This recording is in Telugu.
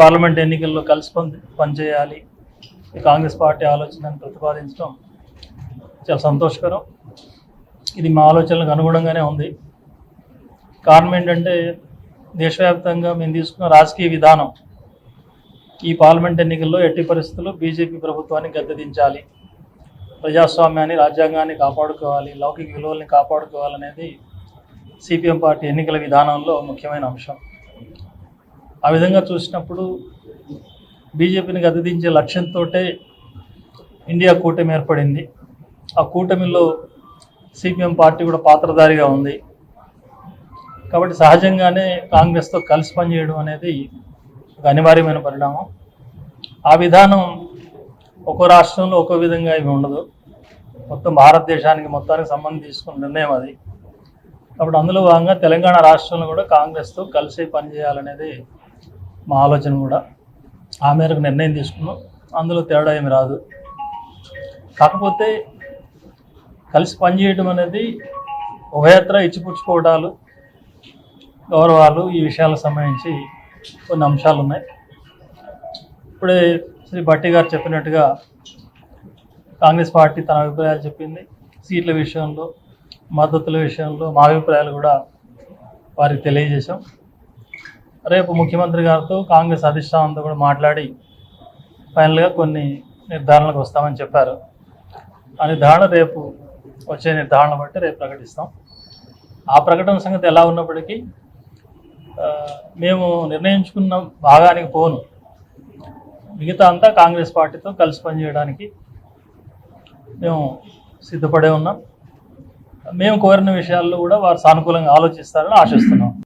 పార్లమెంట్ ఎన్నికల్లో కలిసి పని పనిచేయాలి. కాంగ్రెస్ పార్టీ ఆలోచనను ప్రతిపాదించడం చాలా సంతోషకరం. ఇది మా ఆలోచనలకు అనుగుణంగానే ఉంది. కారణం ఏంటంటే దేశవ్యాప్తంగా మేము తీసుకున్న రాజకీయ విధానం ఈ పార్లమెంట్ ఎన్నికల్లో ఎట్టి పరిస్థితుల్లో బీజేపీ ప్రభుత్వాన్ని గద్దెదించాలి. ప్రజాస్వామ్యాన్ని రాజ్యాంగాన్ని కాపాడుకోవాలి లౌకిక విలువల్ని కాపాడుకోవాలనేది సిపిఎం పార్టీ ఎన్నికల విధానంలో ముఖ్యమైన అంశం. ఆ విధంగా చూసినప్పుడు బీజేపీని గదిదించే లక్ష్యంతో ఇండియా కూటమి ఏర్పడింది. ఆ కూటమిలో సిపిఎం పార్టీ కూడా పాత్రధారిగా ఉంది. కాబట్టి సహజంగానే కాంగ్రెస్తో కలిసి పనిచేయడం అనేది ఒక అనివార్యమైన పరిణామం. ఆ విధానం ఒక్కో రాష్ట్రంలో ఒక్కో విధంగా ఇవి ఉండదు. మొత్తం భారతదేశానికి మొత్తానికి సంబంధం తీసుకున్న నిర్ణయం అది. కాబట్టి అందులో భాగంగా తెలంగాణ రాష్ట్రంలో కూడా కాంగ్రెస్తో కలిసి పనిచేయాలనేది మా ఆలోచన కూడా ఆ మేరకు నిర్ణయం తీసుకున్నాం. అందులో తేడా ఏమి రాదు. కాకపోతే కలిసి పనిచేయడం అనేది ఉభయత్ర ఇచ్చిపుచ్చుకోవడాలు గౌరవాలు ఈ విషయాలకు సంబంధించి కొన్ని అంశాలు ఉన్నాయి. ఇప్పుడే శ్రీ భట్టి గారు చెప్పినట్టుగా కాంగ్రెస్ పార్టీ తన అభిప్రాయాలు చెప్పింది. సీట్ల విషయంలో మద్దతుల విషయంలో మా అభిప్రాయాలు కూడా వారికి తెలియజేశాం. రేపు ముఖ్యమంత్రి గారితో కాంగ్రెస్ అధిష్టానంతో కూడా మాట్లాడి ఫైనల్గా కొన్ని నిర్ధారణలకు వస్తామని చెప్పారు. ఆ నిర్ధారణ రేపు వచ్చే నిర్ధారణ బట్టి రేపు ప్రకటిస్తాం. ఆ ప్రకటన సంగతి ఎలా ఉన్నప్పటికీ మేము నిర్ణయించుకున్న భాగానికి పోను. మిగతా అంతా కాంగ్రెస్ పార్టీతో కలిసి పనిచేయడానికి మేము సిద్ధపడే ఉన్నాం. మేము కోరిన విషయాల్లో కూడా వారు సానుకూలంగా ఆలోచిస్తారని ఆశిస్తున్నాం.